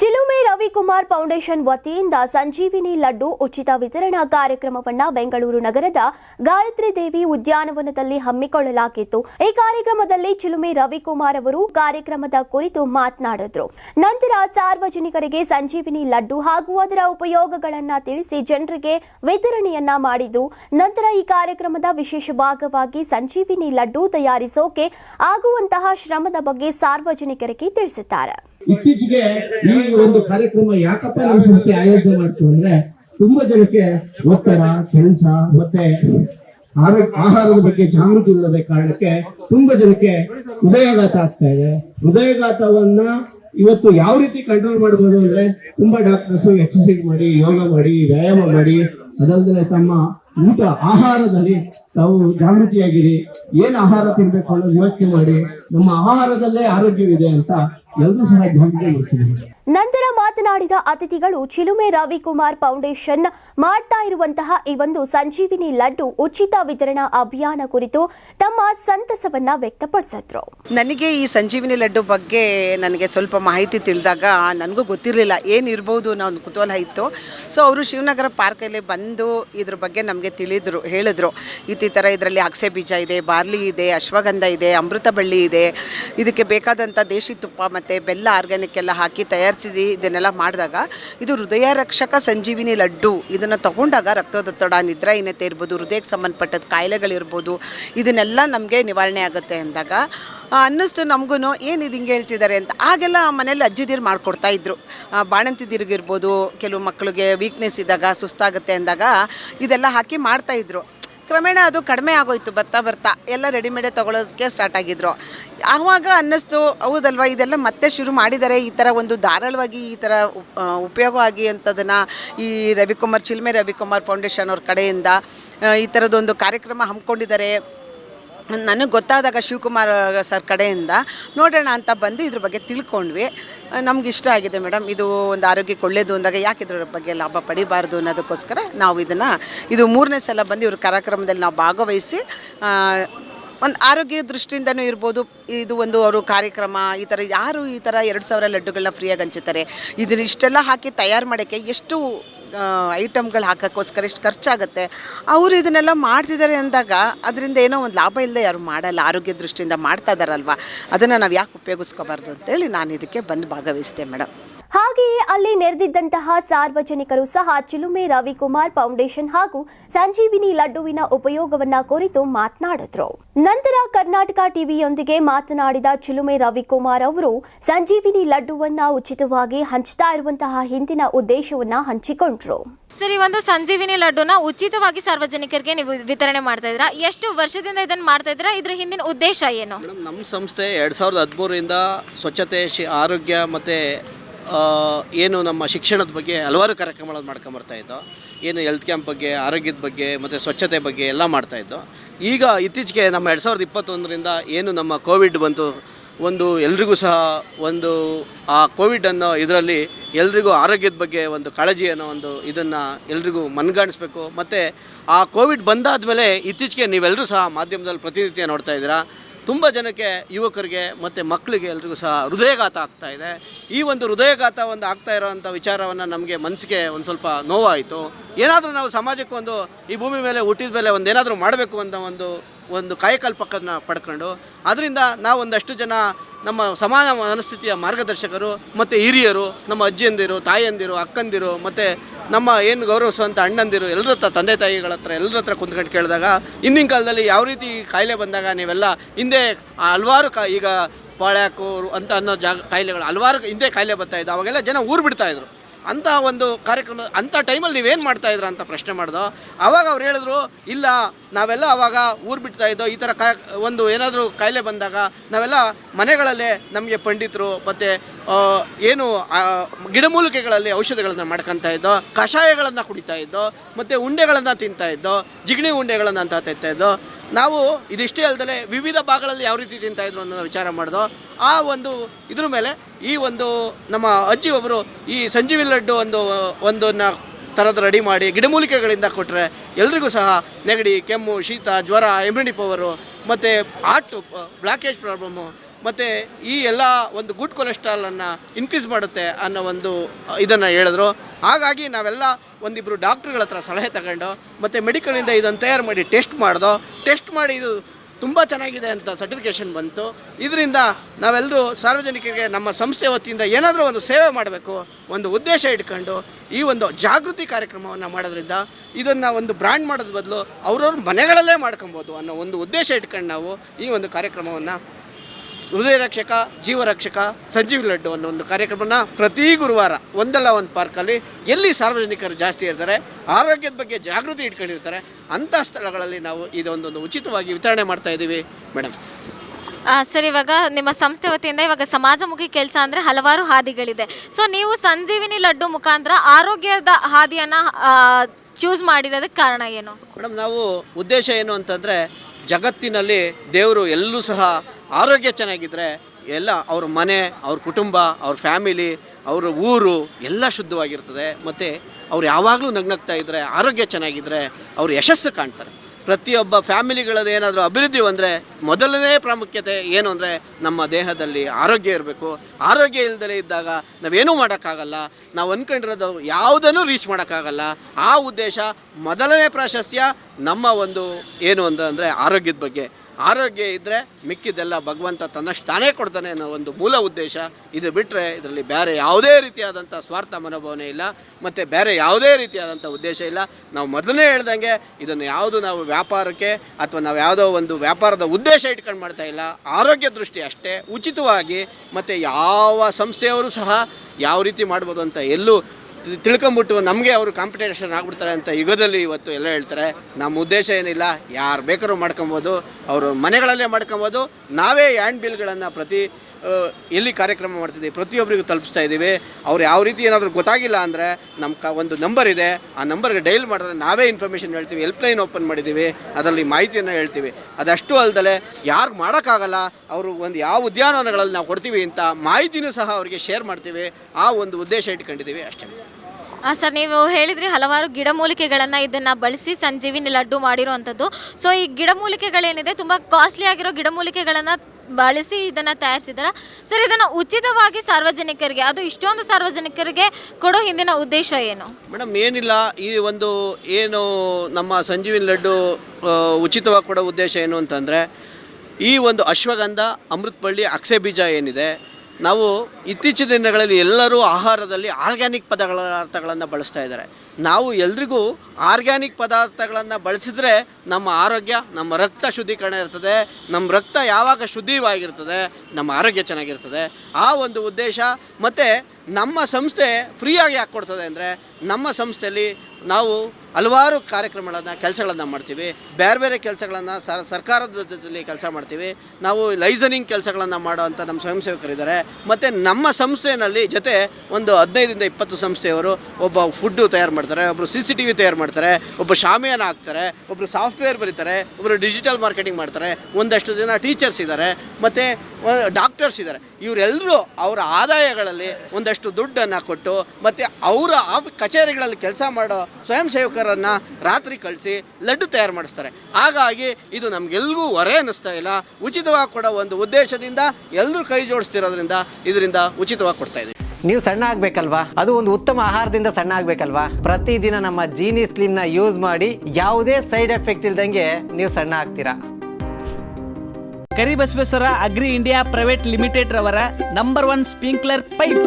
ಚಿಲುಮೆ Ravikumar foundation ವತಿಯಿಂದ ಸಂಜೀವಿನಿ ಲಡ್ಡು ಉಚಿತ ವಿತರಣಾ ಕಾರ್ಯಕ್ರಮವನ್ನು ಬೆಂಗಳೂರು ನಗರದ ಗಾಯತ್ರಿ ದೇವಿ ಉದ್ಯಾನವನದಲ್ಲಿ ಹಮ್ಮಿಕೊಳ್ಳಲಾಗಿತ್ತು. ಈ ಕಾರ್ಯಕ್ರಮದಲ್ಲಿ ಚಿಲುಮೆ ರವಿಕುಮಾರ್ ಅವರು ಕಾರ್ಯಕ್ರಮದ ಕುರಿತು ಮಾತನಾಡಿದ್ರು. ನಂತರ ಸಾರ್ವಜನಿಕರಿಗೆ ಸಂಜೀವಿನಿ ಲಡ್ಡು ಹಾಗೂ ಅದರ ಉಪಯೋಗಗಳನ್ನ ತಿಳಿಸಿ ಜನರಿಗೆ ವಿತರಣೆಯನ್ನ ಮಾಡಿದ್ರು. ನಂತರ ಈ ಕಾರ್ಯಕ್ರಮದ ವಿಶೇಷ ಭಾಗವಾಗಿ ಸಂಜೀವಿನಿ ಲಡ್ಡು ತಯಾರಿಸೋಕೆ ಆಗುವಂತಹ ಶ್ರಮದ ಬಗ್ಗೆ ಸಾರ್ವಜನಿಕರಿಗೆ ತಿಳಿಸಿದ್ದಾರೆ. ಇತ್ತೀಚೆಗೆ ಈ ಒಂದು ಕಾರ್ಯಕ್ರಮ ಯಾಕಪ್ಪ ನಮ್ಮ ಸಂಸ್ಥೆ ಆಯೋಜನೆ ಮಾಡ್ತು ಅಂದ್ರೆ ತುಂಬಾ ಜನಕ್ಕೆ ಒತ್ತಡ, ಕೆಲಸ ಮತ್ತೆ ಆರೋಗ್ಯ, ಆಹಾರದ ಬಗ್ಗೆ ಜಾಗೃತಿ ಇಲ್ಲದ ಕಾರಣಕ್ಕೆ ತುಂಬಾ ಜನಕ್ಕೆ ಹೃದಯಾಘಾತ ಆಗ್ತಾ ಇದೆ. ಹೃದಯಾಘಾತವನ್ನ ಇವತ್ತು ಯಾವ ರೀತಿ ಕಂಟ್ರೋಲ್ ಮಾಡಬಹುದು ಅಂದ್ರೆ ತುಂಬಾ ಡಾಕ್ಟರ್ಸ್ ಎಕ್ಸಸೈಸ್ ಮಾಡಿ, ಯೋಗ ಮಾಡಿ, ವ್ಯಾಯಾಮ ಮಾಡಿ ಅದಲ್ಲದೆ ತಮ್ಮ ಊಟ ಆಹಾರದಲ್ಲಿ ತಾವು ಜಾಗೃತಿಯಾಗಿರಿ. ಏನ್ ಆಹಾರ ತಿನ್ಬೇಕು ಅನ್ನೋದು ಯೋಚನೆ ಮಾಡಿ, ನಮ್ಮ ಆಹಾರದಲ್ಲೇ ಆರೋಗ್ಯವಿದೆ ಅಂತ ಎಲ್ಲರೂ ಸಹ ಜಾಗೃತಿ ಮಾಡ್ತಿದ್ದಾರೆ ನಂತರ ಮಾತನಾಡಿದ ಅತಿಥಿಗಳು ಚಿಲುಮೆ ರವಿಕುಮಾರ್ ಫೌಂಡೇಶನ್ ಮಾಡ್ತಾ ಇರುವಂತಹ ಈ ಒಂದು ಸಂಜೀವಿನಿ ಲಡ್ಡು ಉಚಿತ ವಿತರಣಾ ಅಭಿಯಾನ ಕುರಿತು ತಮ್ಮ ಸಂತಸವನ್ನ ವ್ಯಕ್ತಪಡಿಸಿದ್ರು. ನನಗೆ ಈ ಸಂಜೀವಿನಿ ಲಡ್ಡು ಬಗ್ಗೆ ನನಗೆ ಸ್ವಲ್ಪ ಮಾಹಿತಿ ತಿಳಿದಾಗ ನನಗೂ ಗೊತ್ತಿರಲಿಲ್ಲ ಏನಿರ್ಬೋದು ಅನ್ನೋ ಒಂದು ಕುತೂಹಲ ಇತ್ತು. ಸೊ ಅವರು ಶಿವನಗರ ಪಾರ್ಕಲ್ಲಿ ಬಂದು ಇದ್ರ ಬಗ್ಗೆ ನಮಗೆ ತಿಳಿದ್ರು, ಹೇಳಿದ್ರು. ಥರ ಇದರಲ್ಲಿ ಅಗಸೆ ಬೀಜ ಇದೆ, ಬಾರ್ಲಿ ಇದೆ, ಅಶ್ವಗಂಧ ಇದೆ ಅಮೃತ ಬಳ್ಳಿ ಇದೆ. ಇದಕ್ಕೆ ಬೇಕಾದಂಥ ದೇಶಿ ತುಪ್ಪ ಮತ್ತು ಬೆಲ್ಲ ಆರ್ಗ್ಯಾನಿಕ್ ಎಲ್ಲ ಹಾಕಿ ತಯಾರಿಸಿ ಇದನ್ನೆಲ್ಲ ಮಾಡಿದಾಗ ಇದು ಹೃದಯ ರಕ್ಷಕ ಸಂಜೀವಿನಿ ಲಡ್ಡು. ಇದನ್ನು ತಗೊಂಡಾಗ ರಕ್ತದೊತ್ತಡ, ನಿದ್ರಾಹೀನತೆ ಇರ್ಬೋದು, ಹೃದಯಕ್ಕೆ ಸಂಬಂಧಪಟ್ಟದ ಕಾಯಿಲೆಗಳಿರ್ಬೋದು, ಇದನ್ನೆಲ್ಲ ನಮಗೆ ನಿವಾರಣೆ ಆಗುತ್ತೆ ಅಂದಾಗ ಅನ್ನಿಸ್ತು ನಮಗೂ ಏನು ಇದು ಹಿಂಗೆ ಹೇಳ್ತಿದ್ದಾರೆ ಅಂತ. ಆಗೆಲ್ಲ ಮನೇಲಿ ಅಜ್ಜಿದಿರು ಮಾಡಿಕೊಡ್ತಾ ಇದ್ರು. ಬಾಣಂತಿದಿರಿಗಿರ್ಬೋದು ಕೆಲವು ಮಕ್ಕಳಿಗೆ ವೀಕ್ನೆಸ್ ಇದ್ದಾಗ ಸುಸ್ತಾಗುತ್ತೆ ಅಂದಾಗ, ಇದೆಲ್ಲ ಹಾಕಿ ಮಾಡ್ತಾಯಿದ್ರು ಕ್ರಮೇಣ ಅದು ಕಡಿಮೆ ಆಗೋಯ್ತು, ಬರ್ತಾ ಬರ್ತಾ. ಎಲ್ಲ ರೆಡಿಮೇಡೇ ತೊಗೊಳೋದಕ್ಕೆ ಸ್ಟಾರ್ಟ್ ಆಗಿದ್ರು. ಆವಾಗ ಅನ್ನಿಸ್ತು, ಹೌದಲ್ವಾ, ಇದೆಲ್ಲ ಮತ್ತೆ ಶುರು ಮಾಡಿದ್ದಾರೆ ಈ ಥರ ಒಂದು ಧಾರಾಳವಾಗಿ ಈ ಥರ ಉಪಯೋಗ ಆಗಿ ಅಂಥದನ್ನು ಈ ರವಿಕುಮಾರ್, ಚಿಲ್ಮೆ ರವಿಕುಮಾರ್ ಫೌಂಡೇಶನ್ ಅವ್ರ ಕಡೆಯಿಂದ ಈ ಥರದೊಂದು ಕಾರ್ಯಕ್ರಮ ಹಮ್ಮಿಕೊಂಡಿದ್ದಾರೆ. ನನಗೆ ಗೊತ್ತಾದಾಗ ಶಿವಕುಮಾರ್ ಸರ್ ಕಡೆಯಿಂದ ನೋಡೋಣ ಅಂತ ಬಂದು ಇದ್ರ ಬಗ್ಗೆ ತಿಳ್ಕೊಂಡ್ವಿ. ನಮ್ಗೆ ಇಷ್ಟ ಆಗಿದೆ ಮೇಡಮ್. ಇದು ಒಂದು ಆರೋಗ್ಯಕ್ಕೆ ಒಳ್ಳೆಯದು ಅಂದಾಗ ಯಾಕೆ ಇದ್ರ ಬಗ್ಗೆ ಲಾಭ ಪಡಿಬಾರ್ದು ಅನ್ನೋದಕ್ಕೋಸ್ಕರ ನಾವು ಇದನ್ನು ಇದು ಮೂರನೇ ಸಲ ಬಂದು ಇವ್ರ ಕಾರ್ಯಕ್ರಮದಲ್ಲಿ ನಾವು ಭಾಗವಹಿಸಿ ಒಂದು ಆರೋಗ್ಯ ದೃಷ್ಟಿಯಿಂದನೂ ಇರ್ಬೋದು, ಇದು ಒಂದು ಅವರು ಕಾರ್ಯಕ್ರಮ, ಈ ಥರ ಯಾರು ಈ ಥರ ಎರಡು ಸಾವಿರ ಲಡ್ಡುಗಳನ್ನ ಫ್ರೀಯಾಗಿ ಹಂಚುತ್ತಾರೆ ಇದನ್ನ ಇಷ್ಟೆಲ್ಲ ಹಾಕಿ ತಯಾರು ಮಾಡೋಕ್ಕೆ ಎಷ್ಟು ಐಟಮ್ಗಳು ಹಾಕೋಕ್ಕೋಸ್ಕರ ಎಷ್ಟು ಖರ್ಚಾಗುತ್ತೆ. ಅವರು ಇದನ್ನೆಲ್ಲ ಮಾಡ್ತಿದ್ದಾರೆ ಅಂದಾಗ ಅದರಿಂದ ಏನೋ ಒಂದು ಲಾಭ ಇಲ್ಲದೆ ಯಾರು ಮಾಡಲ್ಲ, ಆರೋಗ್ಯ ದೃಷ್ಟಿಯಿಂದ ಮಾಡ್ತಾ ಇದ್ದಾರಲ್ವ ಅದನ್ನು ನಾವು ಯಾಕೆ ಉಪಯೋಗಿಸ್ಕೋಬಾರ್ದು ಅಂತೇಳಿ ನಾನು ಇದಕ್ಕೆ ಬಂದು ಭಾಗವಹಿಸ್ತೆ ಮೇಡಮ್ ಹಾಗೆಯೇ ಅಲ್ಲಿ ನೆರೆದಿದ್ದಂತಹ ಸಾರ್ವಜನಿಕರು ಸಹ ಚಿಲುಮೆ ರವಿಕುಮಾರ್ ಫೌಂಡೇಶನ್ ಹಾಗೂ ಸಂಜೀವಿನಿ ಲಡ್ಡುವಿನ ಉಪಯೋಗವನ್ನ ಕುರಿತು ಮಾತನಾಡಿದ್ರು. ನಂತರ ಕರ್ನಾಟಕ ಟಿವಿಯೊಂದಿಗೆ ಮಾತನಾಡಿದ ಚಿಲುಮೆ ರವಿಕುಮಾರ್ ಅವರು ಸಂಜೀವಿನಿ ಲಡ್ಡುವನ್ನ ಉಚಿತವಾಗಿ ಹಂಚ್ತಾ ಇರುವಂತಹ ಹಿಂದಿನ ಉದ್ದೇಶವನ್ನ ಹಂಚಿಕೊಂಡ್ರು. ಸರಿ ಒಂದು ಸಂಜೀವಿನಿ ಲಡ್ಡುನ ಉಚಿತವಾಗಿ ಸಾರ್ವಜನಿಕರಿಗೆ ನೀವು ವಿತರಣೆ ಮಾಡ್ತಾ ಇದ್ರ ಎಷ್ಟು ವರ್ಷದಿಂದ ಇದನ್ನ ಮಾಡ್ತಾ ಇದ್ರ ಇದ್ರ ಹಿಂದಿನ ಉದ್ದೇಶ ಏನು? ನಮ್ಮ ಸಂಸ್ಥೆ ಎರಡ್ ಸಾವಿರದ ಹದಿಮೂರರಿಂದ ಸ್ವಚ್ಛತೆ ಆರೋಗ್ಯ ಮತ್ತು ಏನು ನಮ್ಮ ಶಿಕ್ಷಣದ ಬಗ್ಗೆ ಹಲವಾರು ಕಾರ್ಯಕ್ರಮಗಳನ್ನು ಮಾಡ್ಕೊಂಬರ್ತಾ ಇದ್ದೋ, ಏನು ಹೆಲ್ತ್ ಕ್ಯಾಂಪ್ ಬಗ್ಗೆ, ಆರೋಗ್ಯದ ಬಗ್ಗೆ, ಮತ್ತು ಸ್ವಚ್ಛತೆ ಬಗ್ಗೆ ಎಲ್ಲ ಮಾಡ್ತಾಯಿದ್ದೋ ಈಗ ಇತ್ತೀಚೆಗೆ ನಮ್ಮ ಎರಡು ಸಾವಿರದ ಇಪ್ಪತ್ತೊಂದರಿಂದ ಏನು ನಮ್ಮ ಕೋವಿಡ್ ಬಂತು, ಒಂದು ಎಲ್ರಿಗೂ ಸಹ ಒಂದು ಆ ಕೋವಿಡ್ ಅನ್ನೋ ಇದರಲ್ಲಿ ಎಲ್ರಿಗೂ ಆರೋಗ್ಯದ ಬಗ್ಗೆ ಒಂದು ಕಾಳಜಿ ಅನ್ನೋ ಒಂದು ಇದನ್ನು ಎಲ್ರಿಗೂ ಮನಗಾಣಿಸ್ಬೇಕು. ಮತ್ತು ಆ ಕೋವಿಡ್ ಬಂದಾದ ಮೇಲೆ ಇತ್ತೀಚೆಗೆ ನೀವೆಲ್ಲರೂ ಸಹ ಮಾಧ್ಯಮದಲ್ಲಿ ಪ್ರತಿನಿತ್ಯ ನೋಡ್ತಾ ಇದ್ದೀರಾ ತುಂಬ ಜನಕ್ಕೆ, ಯುವಕರಿಗೆ ಮತ್ತು ಮಕ್ಕಳಿಗೆ ಎಲ್ರಿಗೂ ಸಹ ಹೃದಯಘಾತ ಆಗ್ತಾ ಇದೆ. ಈ ಒಂದು ಹೃದಯಘಾತ ಒಂದು ಆಗ್ತಾ ಇರೋವಂಥ ವಿಚಾರವನ್ನು ನಮಗೆ ಮನಸ್ಸಿಗೆ ಒಂದು ಸ್ವಲ್ಪ ನೋವಾಯಿತು. ಏನಾದರೂ ನಾವು ಸಮಾಜಕ್ಕೊಂದು ಈ ಭೂಮಿ ಮೇಲೆ, ಹುಟ್ಟಿದ ಮೇಲೆ ಒಂದು ಏನಾದರೂ ಮಾಡಬೇಕು ಅಂತ ಒಂದು ಒಂದು ಕಾಯಕಲ್ಪಕ್ಕನ್ನು ಪಡ್ಕೊಂಡು ಅದರಿಂದ ನಾವು ಒಂದಷ್ಟು ಜನ ನಮ್ಮ ಸಮಾನ ಮನಸ್ಥಿತಿಯ ಮಾರ್ಗದರ್ಶಕರು, ಮತ್ತು ಹಿರಿಯರು, ನಮ್ಮ ಅಜ್ಜಿಯಂದಿರು, ತಾಯಿಯಂದಿರು, ಅಕ್ಕಂದಿರು, ಮತ್ತು ನಮ್ಮ ಏನು ಗೌರವಿಸುವಂಥ ಅಣ್ಣಂದಿರು ಎಲ್ಲರ ಹತ್ರ, ತಂದೆ ತಾಯಿಗಳ ಹತ್ರ ಎಲ್ಲರ ಹತ್ರ ಕುಂತ್ಕೊಂಡು ಕೇಳಿದಾಗ, ಹಿಂದಿನ ಕಾಲದಲ್ಲಿ ಯಾವ ರೀತಿ ಕಾಯಿಲೆ ಬಂದಾಗ ನೀವೆಲ್ಲ ಹಿಂದೆ ಹಲವಾರು ಕ, ಈಗ ಪಾಳ್ಯಾಕು ಅಂತ ಅನ್ನೋ ಜಾಗ, ಕಾಯಿಲೆಗಳು ಹಲವಾರು ಹಿಂದೆ ಕಾಯಿಲೆ ಬರ್ತಾಯಿದ್ದು ಅವಾಗೆಲ್ಲ ಜನ ಊರು ಬಿಡ್ತಾ ಇದ್ರು. ಅಂಥ ಒಂದು ಕಾರ್ಯಕ್ರಮ ಅಂಥ ಟೈಮಲ್ಲಿ ನೀವೇನು ಮಾಡ್ತಾ ಇದ್ರ ಅಂತ ಪ್ರಶ್ನೆ ಮಾಡ್ದೋ. ಅವಾಗ ಅವ್ರು ಹೇಳಿದ್ರು, ಇಲ್ಲ, ನಾವೆಲ್ಲ ಅವಾಗ ಊರು ಬಿಡ್ತಾ ಇದ್ದೋ, ಈ ಥರ ಒಂದು ಏನಾದರೂ ಕಾಯಿಲೆ ಬಂದಾಗ ನಾವೆಲ್ಲ ಮನೆಗಳಲ್ಲೇ ನಮಗೆ ಪಂಡಿತರು ಮತ್ತು ಏನು ಗಿಡಮೂಲಿಕೆಗಳಲ್ಲಿ ಔಷಧಿಗಳನ್ನು ಮಾಡ್ಕೊತಾ ಇದ್ದೋ, ಕಷಾಯಗಳನ್ನು ಕುಡಿತಾ ಇದ್ದೋ, ಮತ್ತು ಉಂಡೆಗಳನ್ನು ತಿಂತಾ ಇದ್ದೋ, ಜಿಗಣಿ ಉಂಡೆಗಳನ್ನು ಅಂತ ತಿಂತಾ ಇದ್ದೋ ನಾವು ಇದಿಷ್ಟೇ ಅಲ್ಲದೆ ವಿವಿಧ ಭಾಗಗಳಲ್ಲಿ ಯಾವ ರೀತಿ ತಿಂತಾ ಇದ್ರು ಅನ್ನೋ ವಿಚಾರ ಮಾಡ್ದೋ, ಆ ಒಂದು ಇದ್ರ ಮೇಲೆ ಈ ಒಂದು ನಮ್ಮ ಅಜ್ಜಿ ಒಬ್ಬರು ಈ ಸಂಜೀವಿ ಲಡ್ಡು ಒಂದು ಒಂದು ಥರದ ರೆಡಿ ಮಾಡಿ ಗಿಡಮೂಲಿಕೆಗಳಿಂದ ಕೊಟ್ಟರೆ ಎಲ್ರಿಗೂ ಸಹ ನೆಗಡಿ, ಕೆಮ್ಮು, ಶೀತ, ಜ್ವರ ಇಮ್ಯುನಿಟಿ ಪವರು, ಮತ್ತು ಹಾರ್ಟು ಬ್ಲಾಕೇಜ್ ಪ್ರಾಬ್ಲಮ್ಮು ಮತ್ತು ಈ ಎಲ್ಲ ಒಂದು ಗುಡ್ ಕೊಲೆಸ್ಟ್ರಾಲನ್ನು ಇನ್ಕ್ರೀಸ್ ಮಾಡುತ್ತೆ ಅನ್ನೋ ಒಂದು ಇದನ್ನು ಹೇಳಿದ್ರು. ಹಾಗಾಗಿ ನಾವೆಲ್ಲ ಒಂದಿಬ್ಬರು ಡಾಕ್ಟ್ರುಗಳ ಹತ್ರ ಸಲಹೆ ತಗೊಂಡು ಮತ್ತು ಮೆಡಿಕಲಿಂದ ಇದನ್ನು ತಯಾರು ಮಾಡಿ ಟೆಸ್ಟ್ ಮಾಡ್ದೋ, ಟೆಸ್ಟ್ ಮಾಡಿ ಇದು ತುಂಬ ಚೆನ್ನಾಗಿದೆ ಅಂತ ಸರ್ಟಿಫಿಕೇಷನ್ ಬಂತು. ಇದರಿಂದ ನಾವೆಲ್ಲರೂ ಸಾರ್ವಜನಿಕರಿಗೆ ನಮ್ಮ ಸಂಸ್ಥೆ ವತಿಯಿಂದ ಏನಾದರೂ ಒಂದು ಸೇವೆ ಮಾಡಬೇಕು, ಒಂದು ಉದ್ದೇಶ ಇಟ್ಕೊಂಡು ಈ ಒಂದು ಜಾಗೃತಿ ಕಾರ್ಯಕ್ರಮವನ್ನು ಮಾಡೋದ್ರಿಂದ ಇದನ್ನು ಒಂದು ಬ್ರ್ಯಾಂಡ್ ಮಾಡೋದ್ರ ಬದಲು ಅವ್ರವ್ರ ಮನೆಗಳಲ್ಲೇ ಮಾಡ್ಕೊಬೋದು ಅನ್ನೋ ಒಂದು ಉದ್ದೇಶ ಇಟ್ಕೊಂಡು ನಾವು ಈ ಒಂದು ಕಾರ್ಯಕ್ರಮವನ್ನು ಹೃದಯ ರಕ್ಷಕ ಜೀವ ರಕ್ಷಕ ಸಂಜೀವಿ ಲಡ್ಡು ಅನ್ನೋ ಒಂದು ಕಾರ್ಯಕ್ರಮನ ಪ್ರತಿ ಗುರುವಾರ ಒಂದಲ್ಲ ಒಂದು ಪಾರ್ಕಲ್ಲಿ ಎಲ್ಲಿ ಸಾರ್ವಜನಿಕರು ಜಾಸ್ತಿ ಇರ್ತಾರೆ ಆರೋಗ್ಯದ ಬಗ್ಗೆ ಜಾಗೃತಿ ಇಟ್ಕೊಂಡಿರ್ತಾರೆ ಅಂಥ ಸ್ಥಳಗಳಲ್ಲಿ ನಾವು ಇದೊಂದೊಂದು ಉಚಿತವಾಗಿ ವಿತರಣೆ ಮಾಡ್ತಾ ಇದ್ದೀವಿ. ಮೇಡಮ್. ಸರ್ ಇವಾಗ ನಿಮ್ಮ ಸಂಸ್ಥೆ ವತಿಯಿಂದ ಇವಾಗ ಸಮಾಜಮುಖಿ ಕೆಲಸ ಅಂದರೆ ಹಲವಾರು ಹಾದಿಗಳಿದೆ. ಸೊ ನೀವು ಸಂಜೀವಿನಿ ಲಡ್ಡು ಮುಖಾಂತರ ಆರೋಗ್ಯದ ಹಾದಿಯನ್ನು ಚೂಸ್ ಮಾಡಿರೋದಕ್ಕೆ ಕಾರಣ ಏನು? ಮೇಡಮ್ ನಾವು ಉದ್ದೇಶ ಏನು ಅಂತಂದರೆ ಜಗತ್ತಿನಲ್ಲಿ ದೇವರು ಎಲ್ಲೂ ಸಹ ಆರೋಗ್ಯ ಚೆನ್ನಾಗಿದ್ದರೆ ಎಲ್ಲ ಅವ್ರ ಮನೆ, ಅವ್ರ ಕುಟುಂಬ, ಅವ್ರ ಫ್ಯಾಮಿಲಿ, ಅವರ ಊರು ಎಲ್ಲ ಶುದ್ಧವಾಗಿರ್ತದೆ. ಮತ್ತು ಅವ್ರು ಯಾವಾಗಲೂ ನಗ್ನಗ್ತಾ ಇದ್ದರೆ ಆರೋಗ್ಯ ಚೆನ್ನಾಗಿದ್ದರೆ ಅವ್ರು ಯಶಸ್ಸು ಕಾಣ್ತಾರೆ. ಪ್ರತಿಯೊಬ್ಬ ಫ್ಯಾಮಿಲಿಗಳದ್ದು ಏನಾದರೂ ಅಭಿವೃದ್ಧಿ ಬಂದರೆ ಮೊದಲನೇ ಪ್ರಾಮುಖ್ಯತೆ ಏನು ಅಂದರೆ ನಮ್ಮ ದೇಹದಲ್ಲಿ ಆರೋಗ್ಯ ಇರಬೇಕು. ಆರೋಗ್ಯ ಇಲ್ಲದಲೇ ಇದ್ದಾಗ ನಾವೇನೂ ಮಾಡೋಕ್ಕಾಗಲ್ಲ. ನಾವು ಅಂದ್ಕೊಂಡಿರೋದು ಯಾವುದನ್ನು ರೀಚ್ ಮಾಡೋಕ್ಕಾಗಲ್ಲ. ಆ ಉದ್ದೇಶ ಮೊದಲನೇ ಪ್ರಾಶಸ್ತ್ಯ ನಮ್ಮ ಒಂದು ಏನು ಅಂತ ಅಂದರೆ ಆರೋಗ್ಯದ ಬಗ್ಗೆ. ಆರೋಗ್ಯ ಇದ್ದರೆ ಮಿಕ್ಕಿದ್ದೆಲ್ಲ ಭಗವಂತ ತನ್ನಷ್ಟು ತಾನೇ ಕೊಡ್ತಾನೆ ಅನ್ನೋ ಒಂದು ಮೂಲ ಉದ್ದೇಶ. ಇದು ಬಿಟ್ಟರೆ ಇದರಲ್ಲಿ ಬೇರೆ ಯಾವುದೇ ರೀತಿಯಾದಂಥ ಸ್ವಾರ್ಥ ಮನೋಭಾವನೆ ಇಲ್ಲ. ಮತ್ತು ಬೇರೆ ಯಾವುದೇ ರೀತಿಯಾದಂಥ ಉದ್ದೇಶ ಇಲ್ಲ. ನಾವು ಮೊದಲನೇ ಹೇಳ್ದಂಗೆ ಇದನ್ನು ಯಾವುದು ನಾವು ವ್ಯಾಪಾರಕ್ಕೆ ಅಥವಾ ನಾವು ಯಾವುದೋ ಒಂದು ವ್ಯಾಪಾರದ ಉದ್ದೇಶ ಇಟ್ಕೊಂಡು ಮಾಡ್ತಾ ಇಲ್ಲ. ಆರೋಗ್ಯ ದೃಷ್ಟಿ ಅಷ್ಟೇ. ಉಚಿತವಾಗಿ ಮತ್ತು ಯಾವ ಸಂಸ್ಥೆಯವರು ಸಹ ಯಾವ ರೀತಿ ಮಾಡ್ಬೋದು ಅಂತ ಎಲ್ಲೂ ತಿಳ್ಕೊಂಬಿಟ್ಟು ನಮಗೆ ಅವರು ಕಾಂಪಿಟೇಷನ್ ಆಗ್ಬಿಡ್ತಾರೆ ಅಂತ ಯುಗದಲ್ಲಿ ಇವತ್ತು ಎಲ್ಲ ಹೇಳ್ತಾರೆ. ನಮ್ಮ ಉದ್ದೇಶ ಏನಿಲ್ಲ, ಯಾರು ಬೇಕಾದ್ರೂ ಮಾಡ್ಕೊಬೋದು, ಅವರು ಮನೆಗಳಲ್ಲೇ ಮಾಡ್ಕೊಬೋದು. ನಾವೇ ಹ್ಯಾಂಡ್ ಬಿಲ್ಗಳನ್ನು ಪ್ರತಿ ಎಲ್ಲಿ ಕಾರ್ಯಕ್ರಮ ಮಾಡ್ತಿದ್ದೀವಿ ಪ್ರತಿಯೊಬ್ಬರಿಗೂ ತಲುಪಿಸ್ತಾ ಇದ್ದೀವಿ ಅವ್ರು ಯಾವ ರೀತಿ ಏನಾದರೂ ಗೊತ್ತಾಗಿಲ್ಲ ಅಂದರೆ ನಮ್ಮ ಕ, ಒಂದು ನಂಬರ್ ಇದೆ. ಆ ನಂಬರ್ಗೆ ಡೈಲ್ ಮಾಡಿದ್ರೆ ನಾವೇ ಇನ್ಫಾರ್ಮೇಷನ್ ಹೇಳ್ತೀವಿ ಹೆಲ್ಪ್ಲೈನ್ ಓಪನ್ ಮಾಡಿದ್ದೀವಿ ಅದರಲ್ಲಿ ಮಾಹಿತಿಯನ್ನು ಹೇಳ್ತೀವಿ. ಅದಷ್ಟು ಅಲ್ಲದೆ ಯಾರು ಮಾಡೋಕ್ಕಾಗಲ್ಲ, ಅವರು ಒಂದು ಯಾವ ಉದ್ಯಾನವನಗಳಲ್ಲಿ ನಾವು ಕೊಡ್ತೀವಿ ಅಂತ ಮಾಹಿತಿನೂ ಸಹ ಅವರಿಗೆ ಶೇರ್ ಮಾಡ್ತೀವಿ. ಆ ಒಂದು ಉದ್ದೇಶ ಇಟ್ಕೊಂಡಿದ್ದೀವಿ ಅಷ್ಟೇ. ಸರ್, ನೀವು ಹೇಳಿದ್ರಿ ಹಲವಾರು ಗಿಡಮೂಲಿಕೆಗಳನ್ನು ಇದನ್ನು ಬಳಸಿ ಸಂಜೀವಿನಿ ಲಡ್ಡು ಮಾಡಿರುವಂಥದ್ದು. ಸೊ ಈ ಗಿಡಮೂಲಿಕೆಗಳೇನಿದೆ, ತುಂಬ ಕಾಸ್ಟ್ಲಿ ಆಗಿರೋ ಗಿಡಮೂಲಿಕೆಗಳನ್ನು ಬಳಸಿ ಇದನ್ನು ತಯಾರಿಸಿದ್ದಾರೆ ಸರ್ ಇದನ್ನು ಉಚಿತವಾಗಿ ಸಾರ್ವಜನಿಕರಿಗೆ, ಅದು ಇಷ್ಟೊಂದು ಸಾರ್ವಜನಿಕರಿಗೆ ಕೊಡೋ ಹಿಂದಿನ ಉದ್ದೇಶ ಏನು? ಮೇಡಮ್, ಏನಿಲ್ಲ, ಈ ಒಂದು ಏನು ನಮ್ಮ ಸಂಜೀವಿನಿ ಲಡ್ಡು ಉಚಿತವಾಗಿ ಕೊಡೋ ಉದ್ದೇಶ ಏನು ಅಂತಂದರೆ, ಈ ಒಂದು ಅಶ್ವಗಂಧ, ಅಮೃತ್ಪಳ್ಳಿ ಅಕ್ಸೆ ಬೀಜ ಏನಿದೆ ನಾವು ಇತ್ತೀಚಿನ ದಿನಗಳಲ್ಲಿ ಎಲ್ಲರೂ ಆಹಾರದಲ್ಲಿ ಆರ್ಗ್ಯಾನಿಕ್ ಪದಾರ್ಥಗಳನ್ನು ಬಳಸ್ತಾ ಇದ್ದಾರೆ. ನಾವು ಎಲ್ರಿಗೂ ಆರ್ಗ್ಯಾನಿಕ್ ಪದಾರ್ಥಗಳನ್ನು ಬಳಸಿದರೆ ನಮ್ಮ ಆರೋಗ್ಯ, ನಮ್ಮ ರಕ್ತ ಶುದ್ಧೀಕರಣ ಇರ್ತದೆ. ನಮ್ಮ ರಕ್ತ ಯಾವಾಗ ಶುದ್ಧಿವಾಗಿರ್ತದೆ, ನಮ್ಮ ಆರೋಗ್ಯ ಚೆನ್ನಾಗಿರ್ತದೆ. ಆ ಒಂದು ಉದ್ದೇಶ ಮತ್ತು ನಮ್ಮ ಸಂಸ್ಥೆ ಫ್ರೀಯಾಗಿ ಯಾಕೆ ಕೊಡ್ತದೆ ಅಂದರೆ ನಮ್ಮ ಸಂಸ್ಥೆಯಲ್ಲಿ ನಾವು ಹಲವಾರು ಕಾರ್ಯಕ್ರಮಗಳನ್ನು, ಕೆಲಸಗಳನ್ನು ಮಾಡ್ತೀವಿ. ಬೇರೆ ಬೇರೆ ಕೆಲಸಗಳನ್ನು ಸರ್ಕಾರದ ಜೊತೆಲಿ ಕೆಲಸ ಮಾಡ್ತೀವಿ. ನಾವು ಲೈಸನಿಂಗ್ ಕೆಲಸಗಳನ್ನು ಮಾಡೋವಂಥ ನಮ್ಮ ಸ್ವಯಂ ಸೇವಕರಿದ್ದಾರೆ ಮತ್ತು ನಮ್ಮ ಸಂಸ್ಥೆಯಲ್ಲಿ ಜೊತೆ ಒಂದು ಹದಿನೈದರಿಂದ ಇಪ್ಪತ್ತು ಸಂಸ್ಥೆಯವರು ಒಬ್ಬ ಫುಡ್ಡು ತಯಾರು ಮಾಡ್ತಾರೆ ಒಬ್ಬರು ಸಿ ಸಿ ಟಿ ವಿ ತಯಾರು ಮಾಡ್ತಾರೆ, ಒಬ್ಬ ಶಾಮಿಯನ್ನು ಹಾಕ್ತಾರೆ ಒಬ್ಬರು ಸಾಫ್ಟ್ವೇರ್ ಬರೀತಾರೆ ಒಬ್ಬರು ಡಿಜಿಟಲ್ ಮಾರ್ಕೆಟಿಂಗ್ ಮಾಡ್ತಾರೆ. ಒಂದಷ್ಟು ಜನ ಟೀಚರ್ಸ್ ಇದ್ದಾರೆ ಮತ್ತು ಡಾಕ್ಟರ್ಸ್ ಇದ್ದಾರೆ ಇವರೆಲ್ಲರೂ ಅವರ ಆದಾಯಗಳಲ್ಲಿ ಒಂದಷ್ಟು ದುಡ್ಡನ್ನು ಕೊಟ್ಟು, ಮತ್ತು ಅವರ ಆ ಕಚೇರಿಗಳಲ್ಲಿ ಕೆಲಸ ಮಾಡೋ ಸ್ವಯಂ ಸೇವಕರನ್ನು ರಾತ್ರಿ ಕಳಿಸಿ ಲಡ್ಡು ತಯಾರು ಮಾಡಿಸ್ತಾರೆ. ಹಾಗಾಗಿ ಇದು ನಮಗೆಲ್ಲಗೂ ಹೊರೆ ಅನ್ನಿಸ್ತಾ ಇಲ್ಲ. ಉಚಿತವಾಗಿ ಕೊಡೋ ಒಂದು ಉದ್ದೇಶದಿಂದ ಎಲ್ಲರೂ ಕೈ ಜೋಡಿಸ್ತಿರೋದ್ರಿಂದ ಇದರಿಂದ ಉಚಿತವಾಗಿ ಕೊಡ್ತಾ ಇದ್ದೀವಿ ನೀವು ಸಣ್ಣ ಆಗ್ಬೇಕಲ್ವಾ? ಅದು ಒಂದು ಉತ್ತಮ ಆಹಾರದಿಂದ ಸಣ್ಣ ಆಗ್ಬೇಕಲ್ವಾ? ಪ್ರತಿದಿನ ನಮ್ಮ ಜೀನಿ ಸ್ಲಿಮ್ನ ಯೂಸ್ ಮಾಡಿ ಯಾವುದೇ ಸೈಡ್ ಎಫೆಕ್ಟ್ ಇಲ್ದಂಗೆ ನೀವು ಸಣ್ಣ ಆಗ್ತೀರಾ? Karibasaveshwara agri India private limited ರವರ ನಂಬರ್ ಒನ್ ಸ್ಪ್ರಿಂಕ್ಲರ್ ಪೈಪ್.